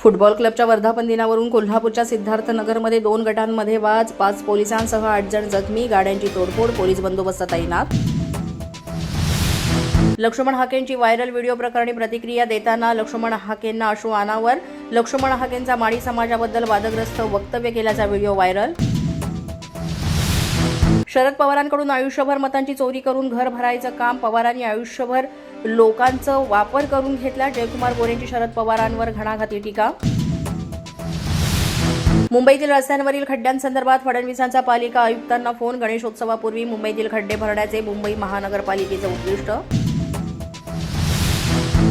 Football क्लबच्या वर्धापन दिनावरून कोल्हापूरच्या सिद्धार्थनगरमध्ये दोन गटांमध्ये वाद पाच पोलिसांसह आठ जण जखमी गाड्यांची तोडफोड पोलीस बंदोबस्त तैनात. लक्ष्मण हाकेंची व्हायरल व्हिडिओ प्रकरणी प्रतिक्रिया देताना लक्ष्मण हाकेंना अश्रू अनावर. लक्ष्मण हाकेंचा माळी समाजाबद्दल वादग्रस्त वक्तव्य केल्याचा व्हिडिओ व्हायरल. शरद पवारांकडून आयुष्यभर मतांची चोरी करून घर भरायचं काम पवारांनी आयुष्यभर लोकांचं वापर करून घेतला. जयकुमार गोरेंची शरद पवारांवर घणाघाती टीका. मुंबईतील रस्त्यांवरील खड्ड्यांसंदर्भात फडणवीसांचा पालिका आयुक्तांना फोन. गणेशोत्सवापूर्वी मुंबईतील खड्डे भरण्याचे मुंबई महानगरपालिकेचं उद्दिष्ट.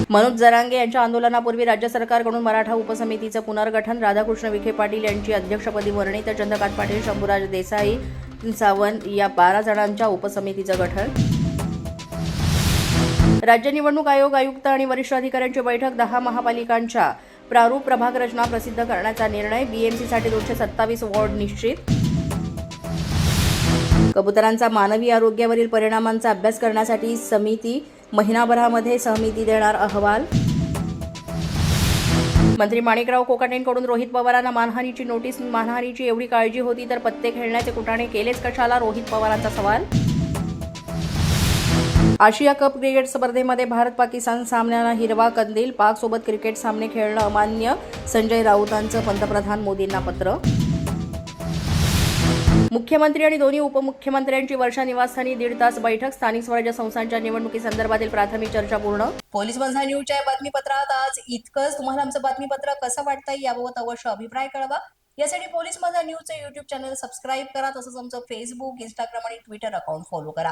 मनोज जरांगे यांच्या आंदोलनापूर्वी राज्य सरकारकडून मराठा उपसमितीचं पुनर्गठन. राधाकृष्ण विखे पाटील यांची अध्यक्षपदी वर्णी तर चंद्रकांत पाटील शंभूराज देसाई सावंत या बारा जणांच्या उपसमितीचं गठन. राज्य निवडणूक आयोग आयुक्त आणि वरिष्ठ अधिकाऱ्यांची बैठक दहा महापालिकांच्या प्रारूप प्रभाग रचना प्रसिद्ध करण्याचा निर्णय. बीएमसीसाठी दोनशे सत्तावीस वॉर्ड निश्चित. कबुतरांचा मानवी आरोग्यावरील परिणामांचा अभ्यास करण्यासाठी समिती महिनाभरामध्ये समिती देणार अहवाल. मंत्री माणिकराव कोकाटेंकडून रोहित पवारांना मानहानीची नोटीस. मानहानीची एवढी काळजी होती तर पत्ते खेळण्याचे कुटाणे केलेच कशाला? रोहित पवारांचा सवाल. आशिया कप क्रिकेट स्पर्धेमध्ये भारत पाकिस्तान सामन्याला हिरवा कंदील. पाकसोबत क्रिकेट सामने खेळणं अमान्य. संजय राऊतांचं पंतप्रधान मोदींना पत्र. मुख्यमंत्री आणि दोन्ही उपमुख्यमंत्र्यांची वर्षा निवासस्थानी दीड तास बैठक. स्थानिक स्वराज्य संस्थांच्या निवडणुकीसंदर्भातील प्राथमिक चर्चा पूर्ण. पोलीस बंधा न्यूजच्या बातमीपत्रात आज इतकंच. तुम्हाला आमचं बातमीपत्र कसं वाटतंय याबाबत अवश्य अभिप्राय कळवा. यासाठी पोलीस माझा न्यूजचं युट्यूब चॅनल सबस्क्राईब करा. तसंच आमचं फेसबुक इंस्टाग्राम आणि ट्विटर अकाउंट फॉलो करा.